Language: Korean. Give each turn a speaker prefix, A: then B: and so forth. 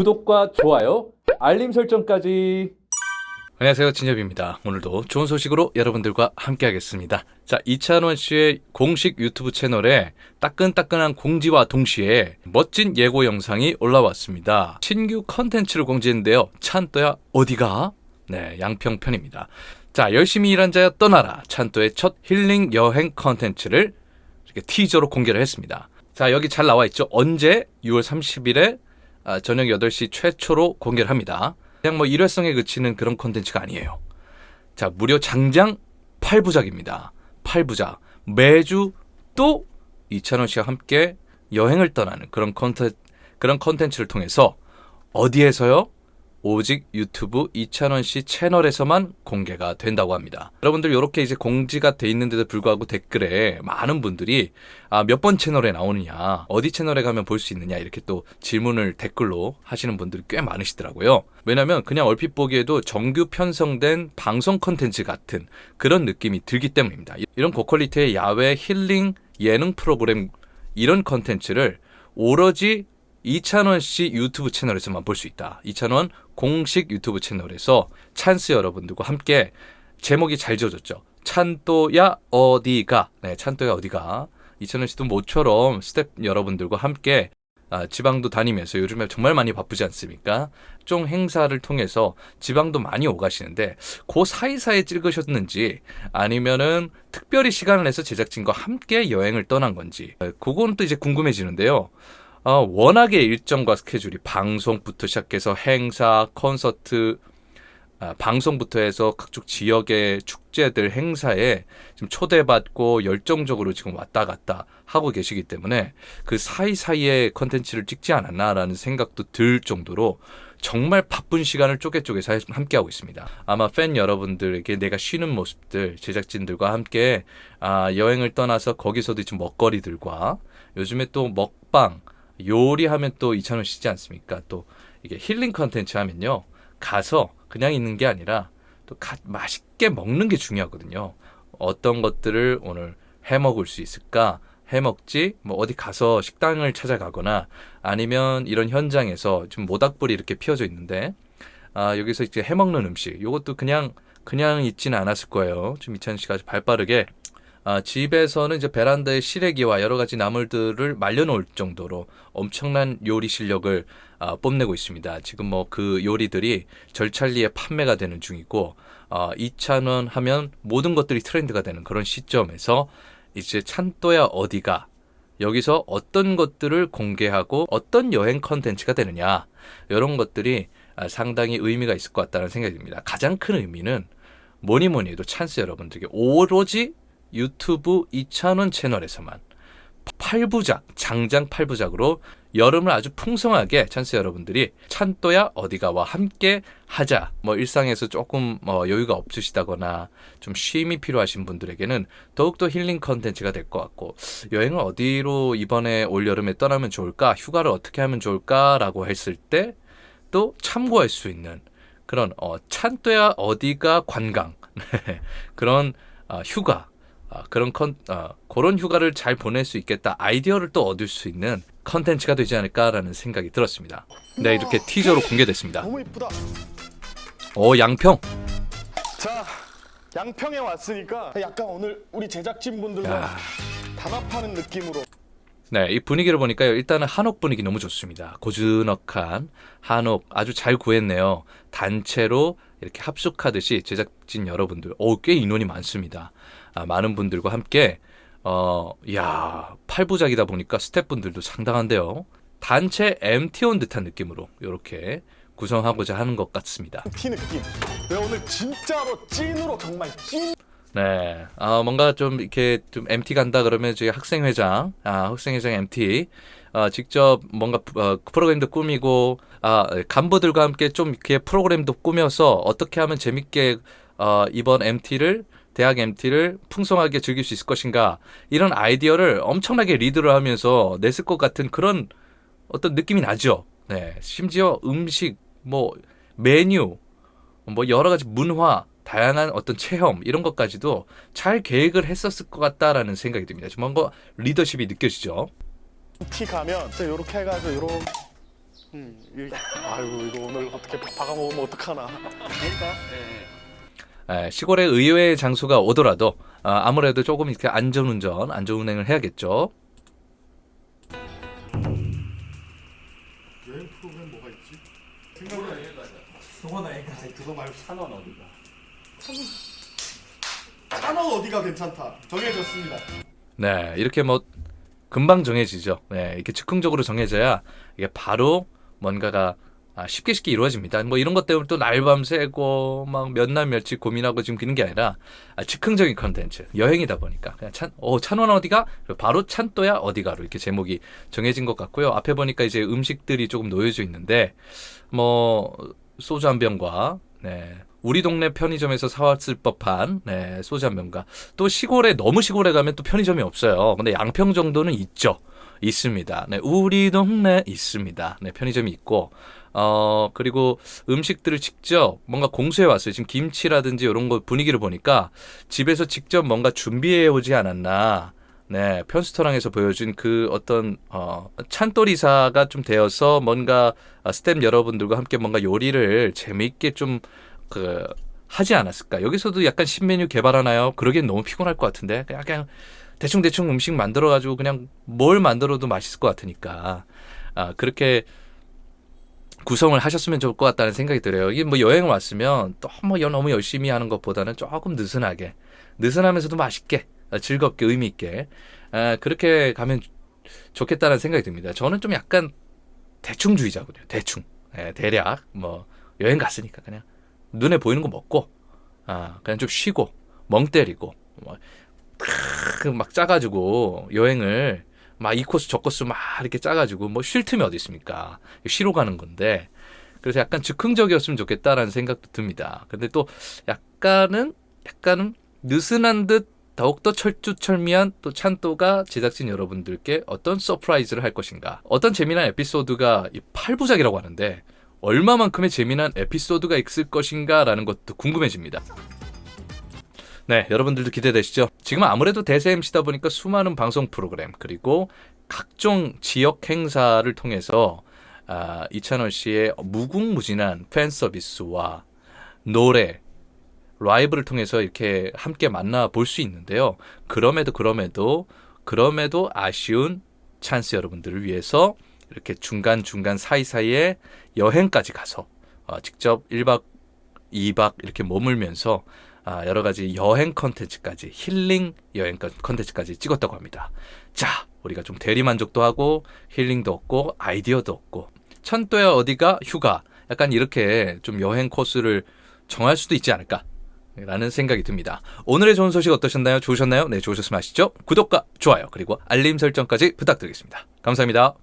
A: 구독과 좋아요, 알림 설정까지.
B: 안녕하세요 진엽입니다. 오늘도 좋은 소식으로 여러분들과 함께하겠습니다. 자 이찬원 씨의 공식 유튜브 채널에 따끈따끈한 공지와 동시에 멋진 예고 영상이 올라왔습니다. 신규 컨텐츠를 공지했는데요. 찬또야 어디가? 네 양평편입니다. 자 열심히 일한 자야 떠나라 찬또의 첫 힐링 여행 컨텐츠를 이렇게 티저로 공개를 했습니다. 자 여기 잘 나와 있죠. 언제 6월 30일에 아, 저녁 8시 최초로 공개를 합니다. 그냥 뭐 일회성에 그치는 그런 콘텐츠가 아니에요. 자, 무려 장장 8부작입니다. 8부작. 매주 또 이찬원 씨와 함께 여행을 떠나는 그런 컨텐 그런 컨텐츠를 통해서 어디에서요? 오직 유튜브 이찬원 씨 채널에서만 공개가 된다고 합니다. 여러분들 이렇게 이제 공지가 돼 있는데도 불구하고 댓글에 많은 분들이 아, 몇 번 채널에 나오느냐, 어디 채널에 가면 볼 수 있느냐 이렇게 또 질문을 댓글로 하시는 분들이 꽤 많으시더라고요. 왜냐면 그냥 얼핏 보기에도 정규 편성된 방송 컨텐츠 같은 그런 느낌이 들기 때문입니다. 이런 고퀄리티의 야외 힐링 예능 프로그램 이런 컨텐츠를 오로지 이찬원 씨 유튜브 채널에서만 볼 수 있다. 이찬원 공식 유튜브 채널에서 찬스 여러분들과 함께 제목이 잘 지어졌죠. 찬또야 어디가? 네, 찬또야 어디가? 이찬원 씨도 모처럼 스텝 여러분들과 함께 아, 지방도 다니면서 요즘에 정말 많이 바쁘지 않습니까? 종 행사를 통해서 지방도 많이 오가시는데 그 사이사이에 찍으셨는지 아니면은 특별히 시간을 내서 제작진과 함께 여행을 떠난 건지 어, 그건 또 이제 궁금해지는데요. 어, 워낙에 일정과 스케줄이 방송부터 시작해서 행사, 콘서트, 아, 방송부터 해서 각종 지역의 축제들 행사에 지금 초대받고 열정적으로 지금 왔다 갔다 하고 계시기 때문에 그 사이사이에 컨텐츠를 찍지 않았나라는 생각도 들 정도로 정말 바쁜 시간을 쪼개쪼개서 함께하고 있습니다. 아마 팬 여러분들에게 내가 쉬는 모습들, 제작진들과 함께 아, 여행을 떠나서 거기서도 좀 먹거리들과 요즘에 또 먹방, 요리하면 또 이찬원 씨지 않습니까? 또 이게 힐링 컨텐츠 하면요. 가서 그냥 있는 게 아니라 또 가, 맛있게 먹는 게 중요하거든요. 어떤 것들을 오늘 해 먹을 수 있을까? 해 먹지? 뭐 어디 가서 식당을 찾아가거나 아니면 이런 현장에서 지금 모닥불이 이렇게 피어져 있는데 아, 여기서 이제 해 먹는 음식. 요것도 그냥 그냥 있지는 않았을 거예요. 지금 이찬원 씨가 아주 발빠르게 아, 집에서는 이제 베란다에 시래기와 여러 가지 나물들을 말려놓을 정도로 엄청난 요리 실력을 아, 뽐내고 있습니다. 지금 뭐 그 요리들이 절찰리에 판매가 되는 중이고 아, 2,000원 하면 모든 것들이 트렌드가 되는 그런 시점에서 이제 찬또야 어디가 여기서 어떤 것들을 공개하고 어떤 여행 컨텐츠가 되느냐 이런 것들이 아, 상당히 의미가 있을 것 같다는 생각이 듭니다. 가장 큰 의미는 뭐니 뭐니 해도 찬스 여러분들에게 오로지 유튜브 이찬원 채널에서만 8부작, 장장 8부작으로 여름을 아주 풍성하게 찬스 여러분들이 찬또야 어디가와 함께 하자. 뭐 일상에서 조금 뭐 여유가 없으시다거나 좀 쉼이 필요하신 분들에게는 더욱더 힐링 컨텐츠가 될 것 같고 여행을 어디로 이번에 올 여름에 떠나면 좋을까? 휴가를 어떻게 하면 좋을까라고 했을 때 또 참고할 수 있는 그런 어 찬또야 어디가 관광 그런 어, 휴가 아, 그런 컨, 아, 그런 휴가를 잘 보낼 수 있겠다 아이디어를 또 얻을 수 있는 컨텐츠가 되지 않을까라는 생각이 들었습니다. 네 이렇게 티저로 공개됐습니다.
C: 너무 이쁘다.
B: 오 양평.
C: 자, 양평에 왔으니까 약간 오늘 우리 제작진 분들과
B: 야.
C: 단합하는 느낌으로
B: 네, 이 분위기를 보니까요. 일단은 한옥 분위기 너무 좋습니다. 고즈넉한 한옥 아주 잘 구했네요. 단체로 이렇게 합숙하듯이 제작진 여러분들, 오, 꽤 인원이 많습니다. 아, 많은 분들과 함께 어, 야, 팔부작이다 보니까 스태프분들도 상당한데요. 단체 MT 온 듯한 느낌으로 이렇게 구성하고자 하는 것 같습니다.
C: 티 느낌. 내가 오늘 진짜로 찐으로 정말 찐
B: 네, 아, 뭔가 좀 이렇게 좀 MT 간다 그러면 저희 학생회장, 아, 학생회장 MT, 어, 직접 뭔가 어, 프로그램도 꾸미고, 아, 간부들과 함께 좀 이렇게 프로그램도 꾸며서 어떻게 하면 재밌게 어, 이번 MT를 대학 MT를 풍성하게 즐길 수 있을 것인가 이런 아이디어를 엄청나게 리드를 하면서 냈을 것 같은 그런 어떤 느낌이 나죠. 네, 심지어 음식, 뭐 메뉴, 뭐 여러 가지 문화, 다양한 어떤 체험 이런 것까지도 잘 계획을 했었을 것 같다라는 생각이 듭니다. 좀 뭔가 리더십이 느껴지죠.
C: 티 가면 이렇게 해가지고 이런 음, 이- 아이고 이거 오늘 어떻게 박아 먹으면 어떡하나.
B: 에, 시골에 의외의 장소가 오더라도 아, 아무래도 조금 이렇게 안전운전, 안전운행을 해야겠죠.
D: 여행 프로그램 뭐가 있지? 생각나 동원 여행 가자 그거 말고 산원 어디가? 산원 어디가 괜찮다 정해졌습니다.
B: 네, 이렇게 뭐 금방 정해지죠. 네, 이렇게 즉흥적으로 정해져야 이게 바로 뭔가가 아, 쉽게 쉽게 이루어집니다. 뭐 이런 것 때문에 또 날밤 새고 막 몇 날 며칠 고민하고 지금 그런 게 아니라 아, 즉흥적인 컨텐츠 여행이다 보니까 그냥 찬, 어 찬원 어디가? 바로 찬또야 어디가로 이렇게 제목이 정해진 것 같고요. 앞에 보니까 이제 음식들이 조금 놓여져 있는데 뭐 소주 한 병과 네. 우리 동네 편의점에서 사왔을 법한 네, 소주 한 병과 또 시골에 너무 시골에 가면 또 편의점이 없어요. 근데 양평 정도는 있죠. 있습니다. 네, 우리 동네 있습니다. 네, 편의점이 있고 어 그리고 음식들을 직접 뭔가 공수해 왔어요. 지금 김치라든지 이런 거 분위기를 보니까 집에서 직접 뭔가 준비해 오지 않았나. 네, 편스토랑에서 보여준 그 어떤 어 찬또리사가 좀 되어서 뭔가 아, 스탭 여러분들과 함께 뭔가 요리를 재미있게 좀 그 하지 않았을까? 여기서도 약간 신메뉴 개발하나요? 그러기엔 너무 피곤할 것 같은데 그냥 그냥 대충 대충 음식 만들어 가지고 그냥 뭘 만들어도 맛있을 것 같으니까 아 그렇게 구성을 하셨으면 좋을 것 같다는 생각이 들어요. 이게 뭐 여행을 왔으면 또뭐 너무 열심히 하는 것보다는 조금 느슨하게 느슨하면서도 맛있게 아, 즐겁게 의미 있게 아, 그렇게 가면 좋겠다는 생각이 듭니다. 저는 좀 약간 대충주의자거든요. 대충 예, 대략 뭐 여행 갔으니까 그냥 눈에 보이는 거 먹고 아 그냥 좀 쉬고 멍 때리고 뭐, 크, 막 짜가지고 여행을 막 이 코스 저 코스 막 이렇게 짜가지고 뭐 쉴 틈이 어디 있습니까? 쉬러 가는 건데 그래서 약간 즉흥적이었으면 좋겠다라는 생각도 듭니다. 근데 또 약간은 약간은 느슨한 듯 더욱더 철두철미한 또 찬또가 제작진 여러분들께 어떤 서프라이즈를 할 것인가 어떤 재미난 에피소드가 이 8부작이라고 하는데 얼마만큼의 재미난 에피소드가 있을 것인가라는 것도 궁금해집니다. 네, 여러분들도 기대되시죠? 지금 아무래도 대세 MC다 보니까 수많은 방송 프로그램 그리고 각종 지역 행사를 통해서 아, 이찬원 씨의 무궁무진한 팬 서비스와 노래, 라이브를 통해서 이렇게 함께 만나 볼 수 있는데요. 그럼에도 그럼에도 그럼에도 아쉬운 찬스 여러분들을 위해서 이렇게 중간 중간 사이 사이에 여행까지 가서 어, 직접 1박 2박 이렇게 머물면서 아, 여러 가지 여행 컨텐츠까지 힐링 여행 컨텐츠까지 찍었다고 합니다. 자, 우리가 좀 대리 만족도 하고 힐링도 얻고 아이디어도 얻고 천도야 어디가 휴가 약간 이렇게 좀 여행 코스를 정할 수도 있지 않을까? 라는 생각이 듭니다. 오늘의 좋은 소식 어떠셨나요? 좋으셨나요? 네, 좋으셨으면 아시죠? 구독과 좋아요, 그리고 알림 설정까지 부탁드리겠습니다. 감사합니다.